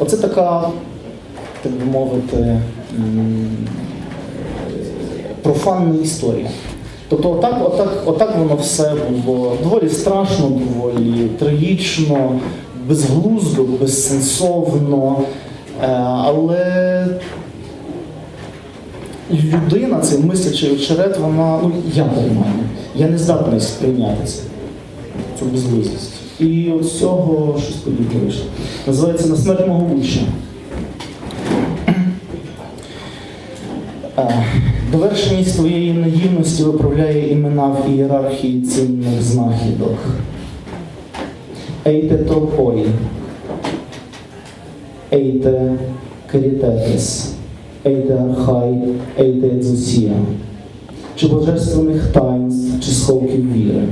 Оце така, так би мовити, профанна історія. Тобто, отак, отак, отак воно все було доволі страшно, доволі трагічно, безглуздо, безсенсовно. Е, Але людина, цей мислячий очерет, вона, ну я приймаю, я не здатний сприйняти це, цю безглуздість. І з цього щось подібне вийшло. Називається на смерть мого учня. Е, Довершеність твоєї наївності виправляє імена в ієрархії цінних знахідок. Ейте тропой, ейте карітетес, ейте архай, ейте едзусія. Чи божественних таїнств, чи сховків віри.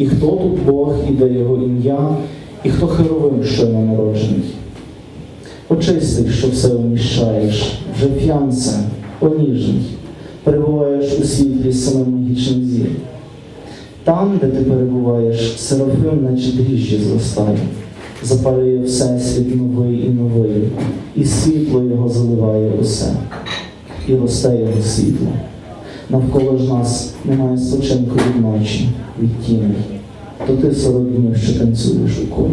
І хто тут Бог, і де його ім'я, і хто херовим, що йому народжений. Очистий, що все вміщаєш, вже п'янце, поніжний, перебуваєш у світлі семи магічних зір. Там, де ти перебуваєш, серафим, наче дріжджі зростає, запалює всесвіт новий і новий, і світло його заливає усе, і росте його світло. Навколо ж нас немає спочинку від ночі, від тіней, то ти сорок днів що танцюєш у колі.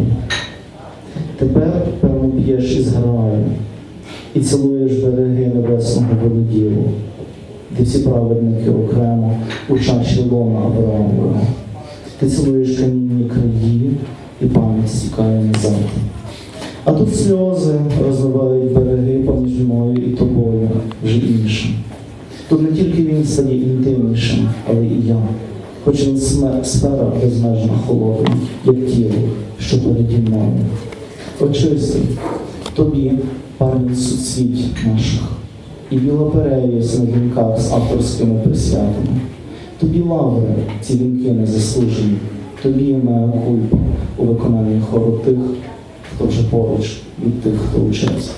Тепер, певно, п'єш із граю і цілуєш береги небесного вододілу, де всі праведники окремо у чаші лона Авраамова. Ти цілуєш камінні краї, і пам'ять стікає назад. А тут сльози розливають береги поміж мною і тобою вже іншим. Тут не тільки він стає інтимнішим, але і я. Хоч сме- сфера безмежно холодна, як тіло, що переді мною. Очистий, тобі, парні суцвіть наших, і біла перевість на вінках з авторськими присвятами. Тобі лаври, ці вінки незаслужені, тобі моя кульпа у виконанні хору тих, хто вже поруч від тих, хто у черзі.